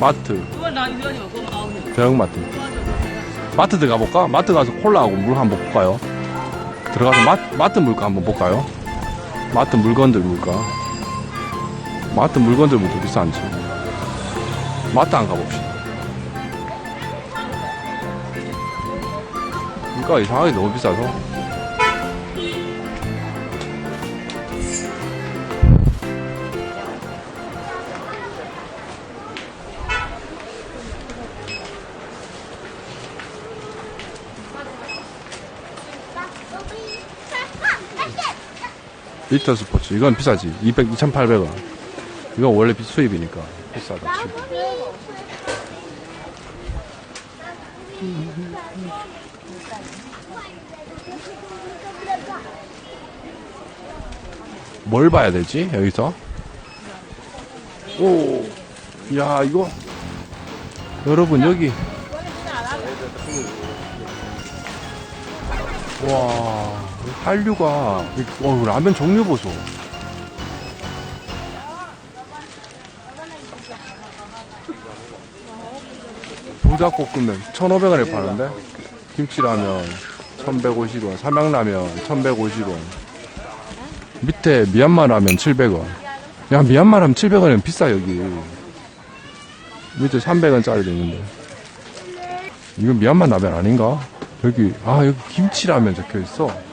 마트 대형마트 마트 들어가볼까? 마트 가서 콜라하고 물 한번 볼까요? 들어가서 마, 마트 물가 한번 볼까요? 마트 물건들 볼까? 마트 물건들 물가 비싼지 마트 안 가봅시다 물가 이상하게 너무 비싸서 리터 스포츠. 이건 비싸지. 200, 2,800원. 이건 원래 비- 수입이니까. 비싸다. 치고. 뭘 봐야 되지? 여기서? 오, 야, 이거. 여러분, 여기. 와, 한류가, 어, 라면 종류 보소. 부닭볶음면 1,500원에 파는데, 김치라면 1,150원, 삼양라면 1,150원, 밑에 미얀마 라면 700원. 야, 미얀마 라면 700원이면 비싸, 여기. 밑에 300원짜리도 있는데. 이건 미얀마 라면 아닌가? 여기, 아, 여기 김치라면 적혀 있어.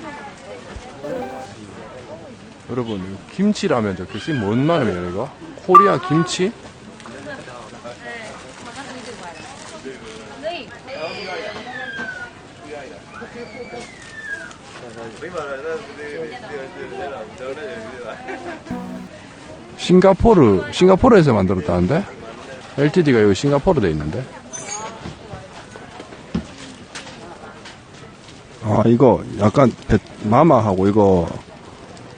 여러분, 김치라면 적혀 있어. 뭔 라면이야, 이거? 코리아 김치? 싱가포르, 싱가포르에서 만들었다는데? LTD가 여기 싱가포르 돼 있는데? 아, 이거 약간 베, 마마하고 이거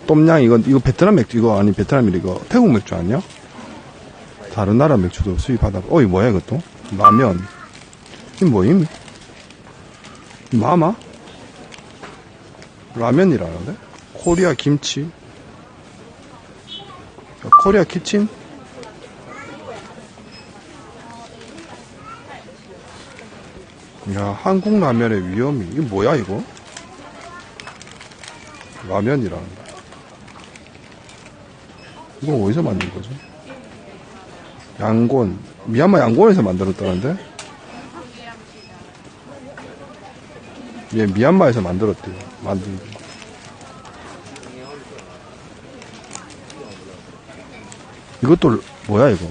똠양 이거 이거 베트남 맥주 이거 아니 베트남이 이거 태국 맥주 아니야? 다른 나라 맥주도 수입하다. 어, 이 뭐야 이것도? 라면. 이 뭐임? 마마? 라면이라는데? 코리아 김치? 야, 코리아 키친? 야, 한국 라면의 위험이. 이게 뭐야, 이거? 라면이라는데. 이거 어디서 만든 거지? 양곤. 미얀마 양곤에서 만들었다는데? 얘 미얀마에서 만들었대요. 만든 거. 이것도 뭐야 이거?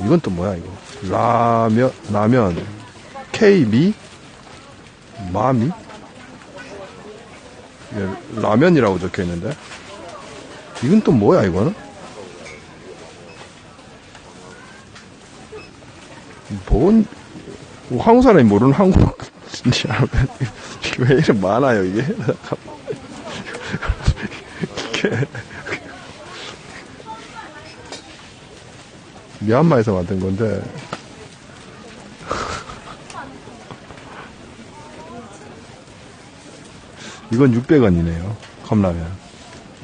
이건 또 뭐야 이거? 라면 라면 케이미 마미 예, 라면이라고 적혀 있는데 이건 또 뭐야 이거는? 뭔 한국 사람이 모르는 한국 왜 이렇게 많아요? 이게 미얀마에서 만든 건데 이건 600원이네요 컵라면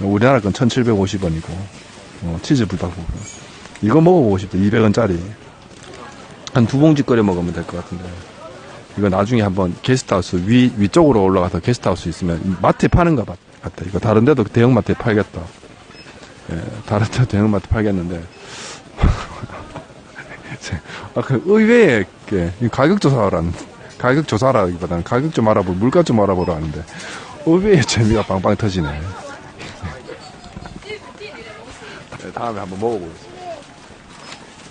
우리나라 건 1750원이고 어, 치즈 불닭볶음 이거 먹어보고 싶다. 200원짜리. 한 두 봉지 끓여 먹으면 될 것 같은데. 이거 나중에 한번 게스트하우스 위, 위쪽으로 올라가서 게스트하우스 있으면 마트에 파는 것 같- 같다. 이거 다른 데도 대형마트에 팔겠다. 예, 다른 데도 대형마트 팔겠는데. 아, 그 의외의 가격 조사라는, 가격 조사라기보다는 가격 좀 알아보고, 물가 좀 알아보러 하는데, 의외의 재미가 빵빵 터지네. 네, 다음에 한번 먹어보겠습니다.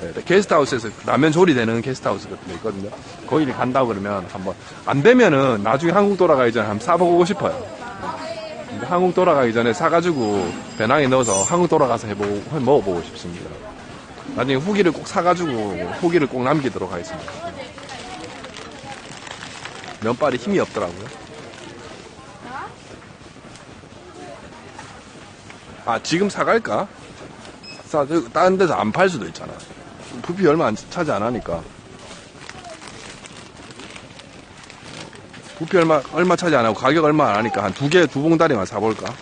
네, 게스트하우스에서 라면 조리되는 게스트하우스 같은 데 있거든요. 거기를 간다고 그러면 한번, 안 되면은 나중에 한국 돌아가기 전에 한번 사보고 싶어요. 근데 한국 돌아가기 전에 사가지고 배낭에 넣어서 한국 돌아가서 해보고, 먹어보고 싶습니다. 나중에 후기를 꼭 사가지고 후기를 꼭 남기도록 하겠습니다. 면발이 힘이 없더라고요. 아 지금 사갈까? 사 다른 데서 안 팔 수도 있잖아. 부피 얼마 안 차지 안 하니까. 부피 얼마 얼마 차지 안 하고 가격 얼마 안 하니까 한 두 개 두 봉다리만 사볼까?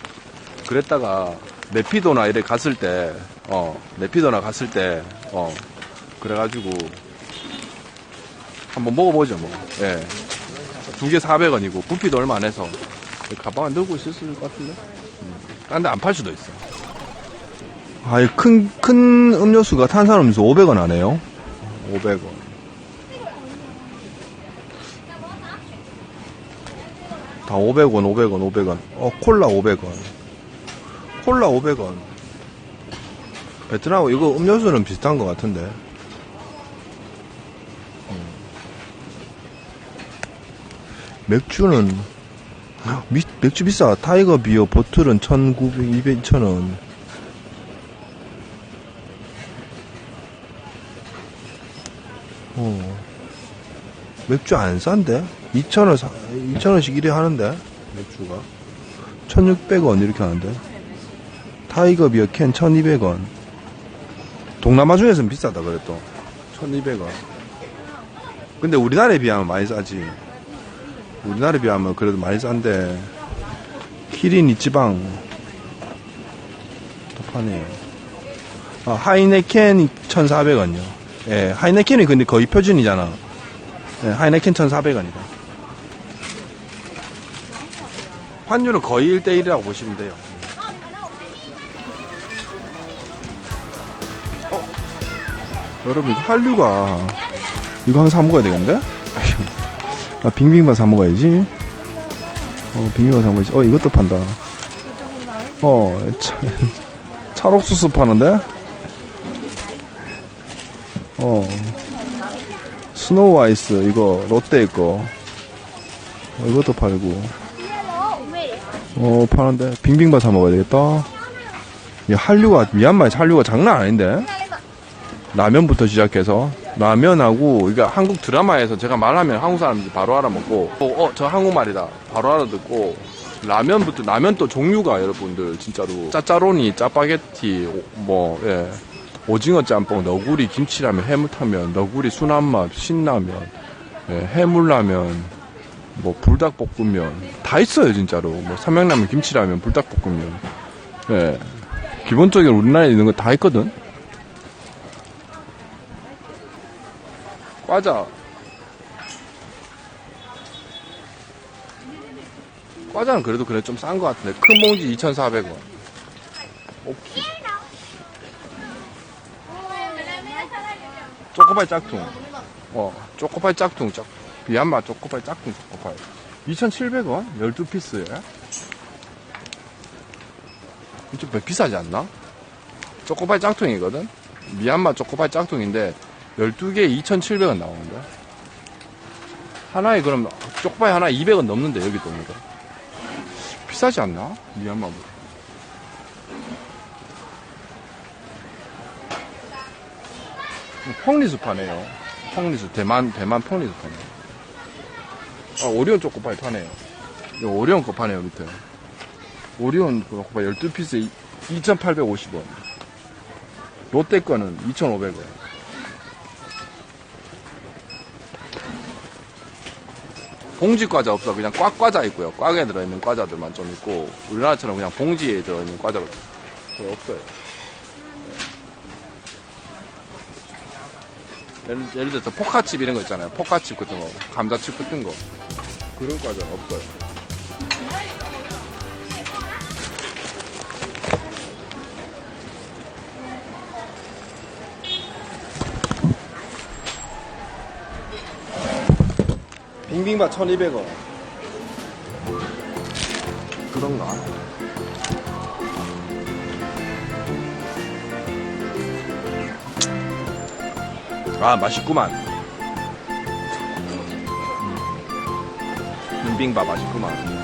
그랬다가 네피도나 이래 갔을 때, 어, 네피도나 갔을 때, 어, 그래가지고 한번 먹어보죠 뭐. 예. 두 개 400원이고 부피도 얼마 안 해서 가방에 넣고 있을 것 같은데. 딴 데 안 팔 수도 있어. 아, 큰, 큰 음료수가 탄산음료수 500원 하네요. 500원. 다 500원, 500원, 500원. 어, 콜라 500원. 콜라 500원. 베트남, 이거 음료수는 비슷한 것 같은데. 음. 맥주는, 미- 맥주 비싸. 타이거 비어 보틀은 1,900, 200, 2,000원. 어. 맥주 안 싼데? 2,000원, 2,000원씩 이래 하는데? 맥주가. 1,600원 이렇게 하는데? 타이거 비어 캔 1,200원. 동남아 중에서는 비싸다 그랬또. 1,200원. 근데 우리나라에 비하면 많이 싸지. 우리나라에 비하면 그래도 많이 싼데. 키린 이치방. 또 파네요. 아, 하이네켄이 1,400원이요. 예, 하이네켄이 근데 거의 표준이잖아. 예, 하이네켄 1,400원이다. 환율은 거의 1대1이라고 보시면 돼요. 어? 여러분, 이거 한류가, 이거 하나 사 먹어야 되겠는데? 아, 빙빙만 사 먹어야지. 어, 빙빙만 사 먹어야지. 어, 이것도 판다. 어, 차, 찰옥수수 파는데? 어. 스노우 아이스, 이거, 롯데 거. 어, 이것도 팔고. 어, 파는데. 빙빙바 사 먹어야 되겠다. 이 한류가, 미얀마의 한류가 장난 아닌데? 라면부터 시작해서. 라면하고, 이게 한국 드라마에서 제가 말하면 한국 사람들이 바로 알아먹고, 어, 어, 저 한국말이다. 바로 알아듣고, 라면부터, 라면 또 종류가 여러분들, 진짜로. 짜짜로니, 짜파게티, 오- 뭐, 예. 오징어 짬뽕, 너구리, 김치라면, 해물타면, 너구리, 순한맛, 신라면, 예, 해물라면, 뭐 불닭볶음면 다 있어요 진짜로. 뭐 삼양라면, 김치라면, 불닭볶음면. 예, 기본적으로 우리나라에 있는 거 다 있거든. 과자. 과자는 그래도 그래 좀 싼 것 같은데 큰 봉지 2,400원. 오케이. 초코파이 짝퉁. 어, 초코파이 짝퉁, 짝, 비안마 초코파이 짝퉁 초코파이. 2,700원? 12피스에? 좀 비싸지 않나? 초코파이 짝퉁이거든? 미얀마 초코파이 짝퉁인데, 12개에 2,700원 나오는데? 하나에 그럼, 초코파이 하나 200원 넘는데, 여기도 오니까. 비싸지 않나? 미얀마보다. 펑리수 파네요. 펑리수 대만 대만 펑리수 파네. 아 오리온 초코파이 파네요. 이 오리온 거 파네요 밑에. 오리온 초코파이 12피스에 2,850원. 롯데 거는 2,500원. 봉지 과자 없어. 그냥 꽉 과자 있고요. 꽉에 들어있는 과자들만 좀 있고 우리나라처럼 그냥 봉지에 들어있는 과자가 거의 없어요. 예를, 예를 들어서 포카칩 이런 거 있잖아요. 포카칩 같은 거, 감자칩 같은 거. 그런 과자는 없어요. 빙빙밥 1200원. 그런가? 아, 맛있구만. 빙빙밥 맛있구만.